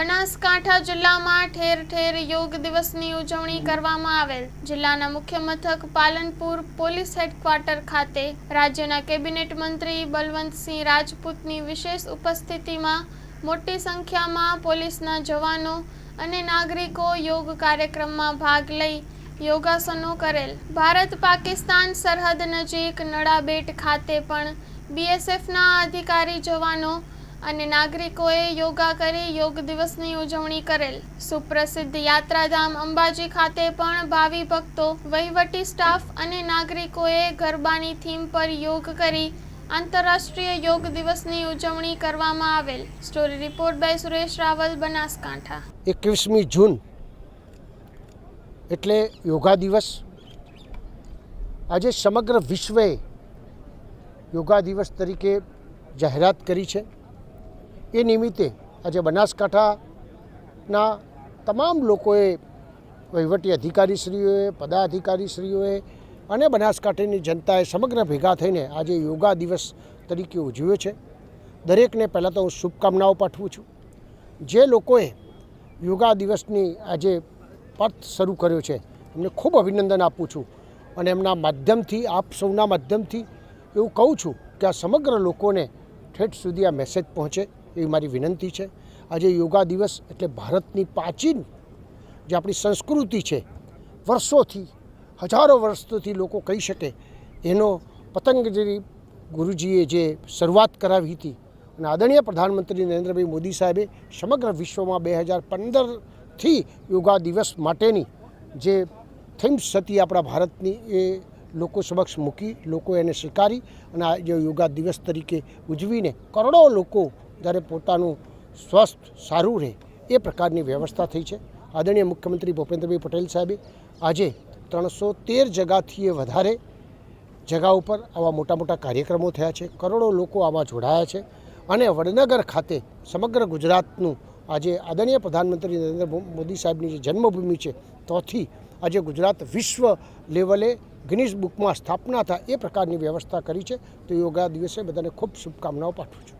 બનાસકાંઠા જિલ્લામાં ઠેર ઠેર યોગ દિવસની ઉજવણી કરવામાં આવેલ. જિલ્લાના મુખ્ય મથક પાલનપુર પોલીસ હેડક્વાર્ટર ખાતે રાજ્યના કેબિનેટ મંત્રી બલવંતસિંહ રાજપૂતની વિશેષ ઉપસ્થિતિમાં મોટી સંખ્યામાં પોલીસના જવાનો અને નાગરિકો યોગ કાર્યક્રમમાં ભાગ લઈ યોગાસનો કરેલ. ભારત પાકિસ્તાન સરહદ નજીક નડાબેટ ખાતે પણ બીએસએફના અધિકારી જવાનો અને નાગરિકોએ યોગા કરી, યોગ દિવસની ઉજવણી કરેલ. સુપ્રસિદ્ધ યાત્રાધામ અંબાજી ખાતે પણ ભાવિ ભક્તો, વહીવટી સ્ટાફ અને નાગરિકોએ ગરબાની થીમ પર યોગ કરી આંતરરાષ્ટ્રીય યોગ દિવસની ઉજવણી કરવામાં આવેલ. Story report by Suresh Raval, Banaskantha. એકવીસમી જૂન એટલે યોગા દિવસ. આજે સમગ્ર વિશ્વએ યોગા દિવસ તરીકે જાહેરાત કરી છે. એ નિમિત્તે આજે બનાસકાંઠાના તમામ લોકોએ વહીવટી અધિકારીશ્રીઓએ, પદાધિકારીશ્રીઓએ અને બનાસકાંઠાની જનતાએ સમગ્ર ભેગા થઈને આજે યોગા દિવસ તરીકે ઉજવ્યો છે. દરેકને પહેલાં તો હું શુભકામનાઓ પાઠવું છું. જે લોકોએ યોગા દિવસની આજે પર્થ શરૂ કર્યો છે, એમને ખૂબ અભિનંદન આપું છું અને એમના માધ્યમથી, આપ સૌના માધ્યમથી એવું કહું છું કે આ સમગ્ર લોકોને ઠેઠ સુધી આ મેસેજ પહોંચે. એવી મારી વિનંતી છે. આજે યોગા દિવસ એટલે ભારતની પ્રાચીન જે આપણી સંસ્કૃતિ છે, વર્ષોથી, હજારો વર્ષોથી લોકો કહી શકે, એનો પતંગજી ગુરુજીએ જે શરૂઆત કરાવી હતી અને આદરણીય પ્રધાનમંત્રી નરેન્દ્રભાઈ મોદી સાહેબે સમગ્ર વિશ્વમાં બે હજાર પંદરથી યોગા દિવસ માટેની જે થીમ્સ હતી આપણા ભારતની એ લોકો સમક્ષ મૂકી, લોકો એને સ્વીકારી અને આ જે યોગા દિવસ તરીકે ઉજવીને કરોડો લોકો જ્યારે પોતાનું સ્વસ્થ, સારું રહે એ પ્રકારની વ્યવસ્થા થઈ છે. આદરણીય મુખ્યમંત્રી ભૂપેન્દ્રભાઈ પટેલ સાહેબે આજે ત્રણસો તેર જગાથી વધારે જગા ઉપર આવા મોટા મોટા કાર્યક્રમો થયા છે. કરોડો લોકો આમાં જોડાયા છે અને વડનગર ખાતે સમગ્ર ગુજરાતનું આજે આદરણીય પ્રધાનમંત્રી નરેન્દ્ર મોદી સાહેબની જે જન્મભૂમિ છે તોથી આજે ગુજરાત વિશ્વ લેવલે ગિનિસ બુકમાં સ્થાપના થાય એ પ્રકારની વ્યવસ્થા કરી છે. તો યોગા દિવસે બધાને ખૂબ શુભકામનાઓ પાઠવું છું.